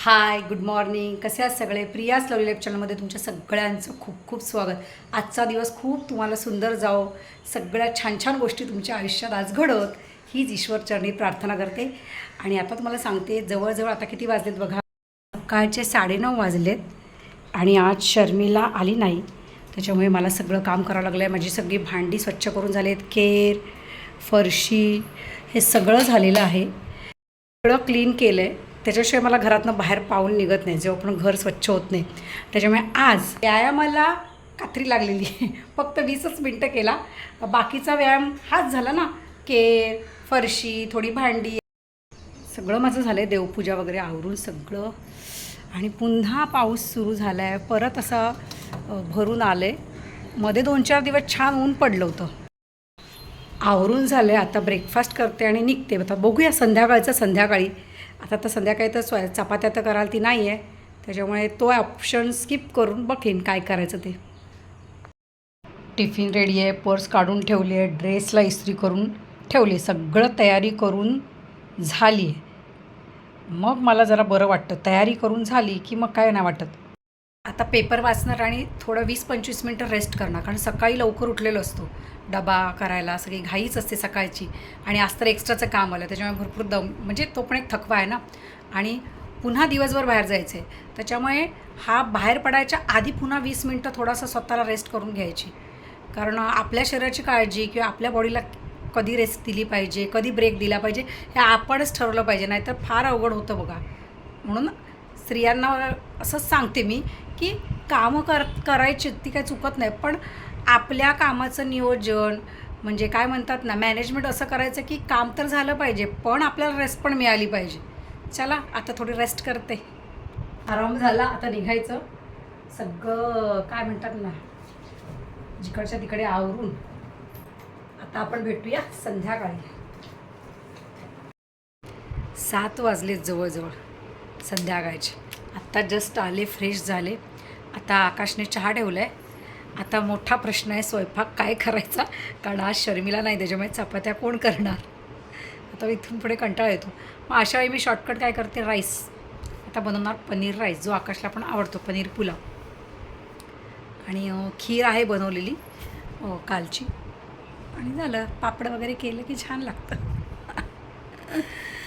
Hi good morning कसे आहात सगळे? प्रियास लवली लाईफ चॅनलमध्ये तुमच्या सगळ्यांचं खूप खूप स्वागत. आजचा दिवस खूप तुम्हाला सुंदर जाओ सगळ्या छान छान गोष्टी तुमच्या आयुष्यात आज घडत हीच ईश्वरचरणी प्रार्थना करते. आणि आता तुम्हाला सांगते जवळजवळ आता किती वाजलेत बघा? सकाळचे साडेनऊ वाजलेत आणि आज शर्मिला आली नाही. त्याच्यामुळे मला सगळं काम करावं लागलं आहे माझी सगळी भांडी स्वच्छ करून झालेत. केर फरशी हे सगळं झालेलं आहे. सगळं क्लीन केलं आहे त्याच्याशिवाय मला घरातनं बाहेर पाऊल निघत नाही. जेव्हा पण घर स्वच्छ होत नाही. त्याच्यामुळे आज व्यायामाला कात्री लागलेली आहे. फक्त वीसच मिनटं केला. बाकीचा व्यायाम हाच झाला ना. केर फरशी थोडी भांडी. सगळं माझं झालं आहे देवपूजा वगैरे आवरून सगळं. आणि पुन्हा पाऊस सुरू झाला आहे परत असा भरून आलं आहे मध्ये दोन चार दिवस छान ऊन पडलं होतं. आवरून झालं आहे आता ब्रेकफास्ट करते आणि निघते. आता बघूया संध्याकाळचं संध्याकाळी. आता तर संध्याकाळी तर स्वय चपात्या तर कराल ती नाही आहे. त्याच्यामुळे तो ऑप्शन स्किप करून बघेन काय करायचं ते. टिफिन रेडी आहे पर्स काढून ठेवली आहे ड्रेसला इस्त्री करून ठेवली सगळं तयारी करून झाली आहे. मग मला जरा बरं वाटतं. तयारी करून झाली की मग काय नाही वाटत? आता पेपर वाचणार आणि थोडं वीस पंचवीस मिनटं रेस्ट करणार कारण सकाळी लवकर उठलेलो असतो. डबा करायला सगळी घाईच असते सकाळची. आणि आज तर एक्स्ट्राचं काम आलं त्याच्यामुळे भरपूर दम म्हणजे तो पण एक थकवा आहे ना. आणि पुन्हा दिवसभर बाहेर जायचं आहे त्याच्यामुळे हा बाहेर पडायच्या आधी पुन्हा वीस मिनटं थोडासा स्वतःला रेस्ट करून घ्यायची. कारण आपल्या शरीराची काळजी किंवा आपल्या बॉडीला कधी रेस्ट दिली पाहिजे कधी ब्रेक दिला पाहिजे हे आपणच ठरवलं पाहिजे. नाहीतर फार अवघड होतं बघा. स्त्रियांना असंच सांगते मी की कामं कर करायची ती काय चुकत नाही. पण आपल्या कामाचं नियोजन म्हणजे काय म्हणतात ना मॅनेजमेंट असं करायचं की काम तर झालं पाहिजे पण आपल्याला रेस्ट पण मिळाली पाहिजे. चला आता थोडी रेस्ट करते. आराम झाला आता निघायचं. सगळं काय म्हणतात ना जिकडच्या तिकडे आवरून. आता आपण भेटूया संध्याकाळी. सात वाजले जवळजवळ. संध्याकाळचे आत्ता जस्ट आले फ्रेश झाले. आता आकाशने चहा ठेवला आहे आता मोठा प्रश्न आहे स्वयंपाक काय करायचा? कारण आज शर्मिला नाही त्याच्यामुळे चपात्या कोण करणार? आता इथून पुढे कंटाळा येतो. मग अशा वेळी मी शॉर्टकट काय करते? राईस आता बनवणार पनीर राईस जो आकाशला पण आवडतो पनीर पुलाव. आणि खीर आहे बनवलेली कालची. आणि झालं पापड वगैरे केलं की छान लागतं.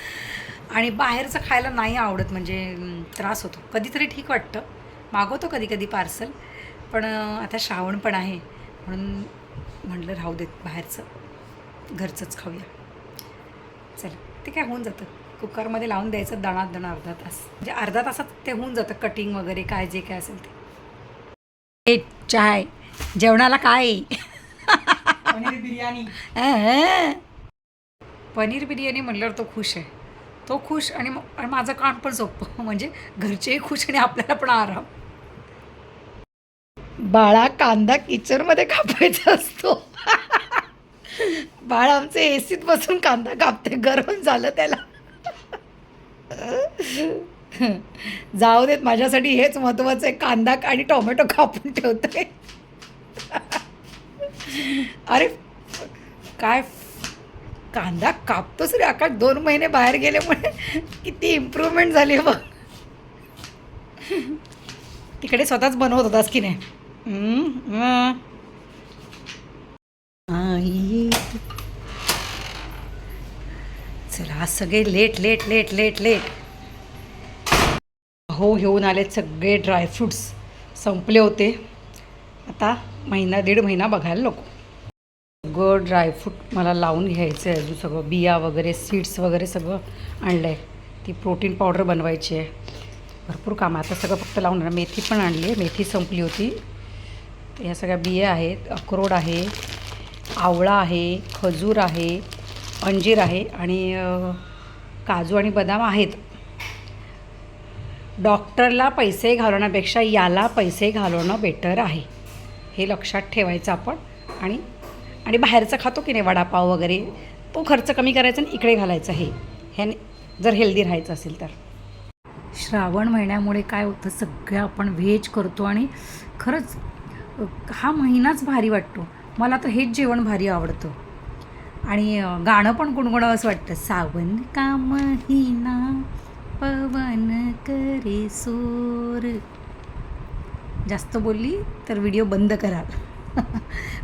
आणि बाहेरचं खायला नाही आवडत म्हणजे त्रास होतो. कधीतरी ठीक वाटतं. मागवतो कधी कधी पार्सल पण आता श्रावण पण आहे म्हणून म्हटलं राहू देत बाहेरचं. घरचंच खाऊया. चला ते काय होऊन जातं. कुकरमध्ये लावून द्यायचं दणात दणा अर्धा तास. म्हणजे अर्धा तासात ते होऊन जातं कटिंग वगैरे काय जे काय असेल ते. ए चाय जेवणाला काय? पनीर बिर्याणी. पनीर बिर्याणी म्हणल्यावर तो खुश आहे. तो खुश आणि आणि माझं कान पण सोपं म्हणजे घरचेही खुश आणि आपल्याला पण आराम. बाळा कांदा किचनमध्ये कापायचा असतो. बाळ आमचे एसीत बसून कांदा कापते गरम झालं त्याला. जाऊ देत माझ्यासाठी हेच महत्त्वाचं आहे. कांदा आणि टोमॅटो कापून ठेवते अरे काय कांदा कापतोच रे आकाश. दोन महिने बाहेर गेल्यामुळे किती इम्प्रूव्हमेंट झाली बघ. तिकडे स्वतःच बनवत होतास की नाही? चला आज सगळे late late late late late हो घेऊन आले सगळे ड्रायफ्रूट्स संपले होते. आता महिना दीड महिना बघायला नको. सगळं ड्रायफ्रूट मला लावून घ्यायचं आहे अजून सगळं. बिया वगैरे सीड्स वगैरे सगळं आणलं आहे ती प्रोटीन पावडर बनवायची आहे. भरपूर काम आता सगळं फक्त लावून मेथी पण आणली आहे. मेथी संपली होती. ह्या सगळ्या बिया आहेत. अक्रोड आहे आवळा आहे खजूर आहे अंजीर आहे आणि काजू आणि बदाम आहेत. डॉक्टरला पैसे घालवण्यापेक्षा याला पैसे घालवणं बेटर आहे. हे लक्षात ठेवायचं आपण आणि आणि बाहेरचं खातो की नाही वडापाव वगैरे तो खर्च कमी करायचा आणि इकडे घालायचा हे. ह्याने जर हेल्दी राहायचं असेल तर. श्रावण महिन्यामुळे काय होतं सगळं आपण व्हेज करतो आणि खरंच हा महिनाच भारी वाटतो. मला तर हेच जेवण भारी आवडतं. आणि गाणं पण गुणगुणावं असं वाटतं. सावन का महिना पवन करे सोर. जास्त बोलली तर व्हिडिओ बंद कराल.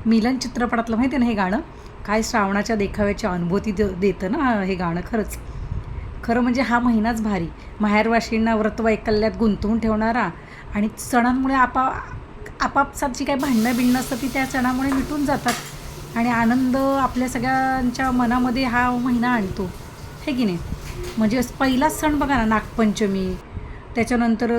मिलन चित्रपटातलं माहिती आहे ना हे गाणं? काय श्रावणाच्या देखाव्याची अनुभूती दे देतं ना हे गाणं खरंच. खरं म्हणजे हा महिनाच भारी. माहेरवाशींना व्रत वैकल्यात गुंतवून ठेवणारा आणि सणांमुळे आपा आपापसात जी काही भांडणं बिणणं असतं ती त्या सणामुळे मिटून जातात. आणि आनंद आपल्या सगळ्यांच्या मनामध्ये हा महिना आणतो. हे की नाही? म्हणजे पहिलाच सण बघा ना नागपंचमी. त्याच्यानंतर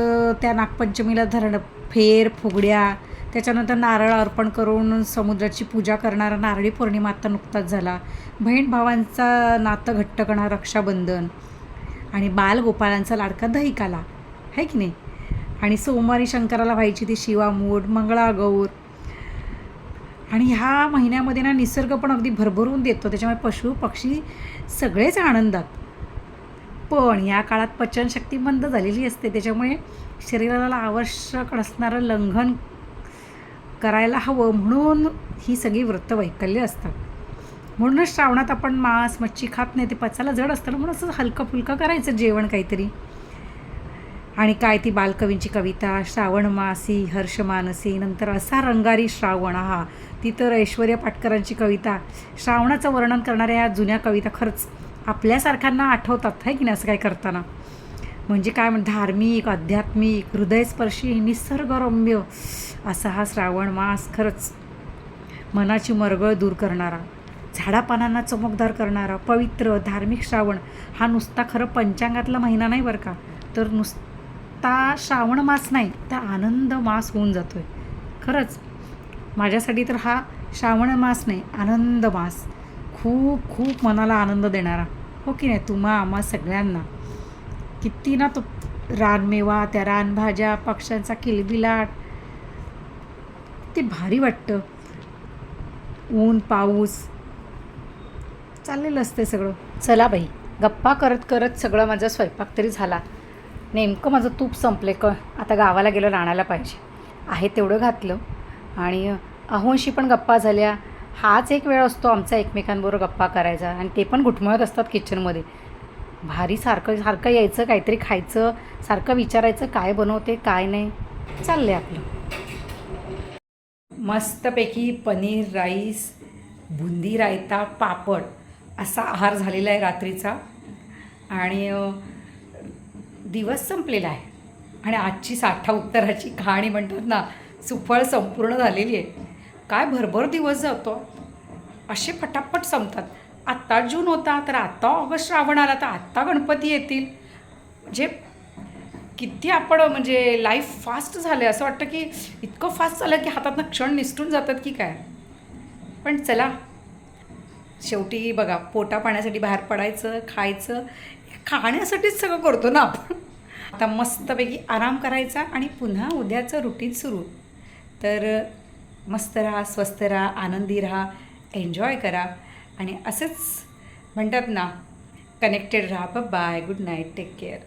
त्या नागपंचमीला धरण फेर फुगड्या त्याच्यानंतर नारळ अर्पण करून समुद्राची पूजा करणारा नारळी पौर्णिमा आत्ता नुकताच झाला. बहीण भावांचा नातं घट्ट करणारा रक्षाबंधन आणि बालगोपाळांचा लाडका दहिकाला आहे की नाही? आणि सोमवारी शंकराला व्हायची ती शिवामूठ मंगळागौर आणि ह्या महिन्यामध्ये ना निसर्ग पण अगदी भरभरून देतो. त्याच्यामुळे पशु पक्षी सगळेच आनंदात. पण या काळात पचनशक्ती बंद झालेली असते. त्याच्यामुळे शरीराला आवश्यक असणारं लंघन करायला हवं म्हणून ही सगळी व्रत वैकल्य असतात. म्हणूनच श्रावणात आपण मांस मच्छी खात नाही ते पचायला जड असतं. ना म्हणून असं हलकं फुलकं करायचं जेवण काहीतरी. आणि काय ती बालकवींची कविता श्रावण मासी हर्ष मानसी नंतर असा रंगारी श्रावण हा ती तर ऐश्वर्या पाटकरांची कविता. श्रावणाचं वर्णन करणाऱ्या या जुन्या कविता खरंच आपल्यासारख्यांना आठवतात आहे की नाही असं काय करताना? म्हणजे काय म्हण धार्मिक आध्यात्मिक हृदयस्पर्शी निसर्गरम्य असा हा श्रावण मास खरंच मनाची मरगळ दूर करणारा झाडापानांना चमकदार करणारा पवित्र धार्मिक श्रावण हा नुसता खरं पंचांगातला महिना नाही बरं का? तर नुसता श्रावण मास नाही तर आनंद मास होऊन जातो आहे खरंच माझ्यासाठी तर हा श्रावण मास नाही आनंद मास. खूप खूप मनाला आनंद देणारा. हो की नाही? तुम्हा आम्हा सगळ्यांना. किती ना तो रानमेवा त्या रानभाज्या पक्ष्यांचा किलबिलाट. ते भारी वाटतं. ऊन पाऊस. चाललेलं असते सगळं. चला बाई गप्पा करत करत सगळं माझा स्वयंपाक तरी झाला. नेमकं माझं तूप संपले क आता गावाला गेलं राणाला पाहिजे. आहे तेवढं घातलं. आणि अहोंशी पण गप्पा झाल्या. हाच एक वेळ असतो आमचा एकमेकांबरोबर गप्पा करायचा. आणि ते पण घुटमळत असतात किचनमध्ये भारी सारखं सारखं यायचं काहीतरी खायचं सारखं विचारायचं काय बनवते काय नाही. चाललंय आपलं. मस्तपैकी पनीर राईस बुंदी रायता पापड असा आहार झालेला आहे रात्रीचा. आणि दिवस संपलेला आहे. आणि आजची साठा उत्तराची कहाणी म्हणतात ना सुफळ संपूर्ण झालेली आहे. काय भरभर दिवस जातो. असे फटाफट संपतात. आत्ता जून होता तर आत्ता ऑगस्ट श्रावण आला तर आत्ता गणपती येतील. म्हणजे किती आपण म्हणजे लाईफ फास्ट झालं असं वाटतं की इतकं फास्ट झालं की हातातनं क्षण निसटून जातात की काय? पण चला शेवटी बघा पोटा पाण्यासाठी बाहेर पडायचं खायचं खाण्यासाठीच सगळं करतो ना आपण. आता मस्तपैकी आराम करायचा आणि पुन्हा उद्याचं रुटीन सुरू. तर मस्त राहा स्वस्त राहा आनंदी राहा एन्जॉय करा. आणि असंच म्हणतात ना कनेक्टेड राहा bye good night take care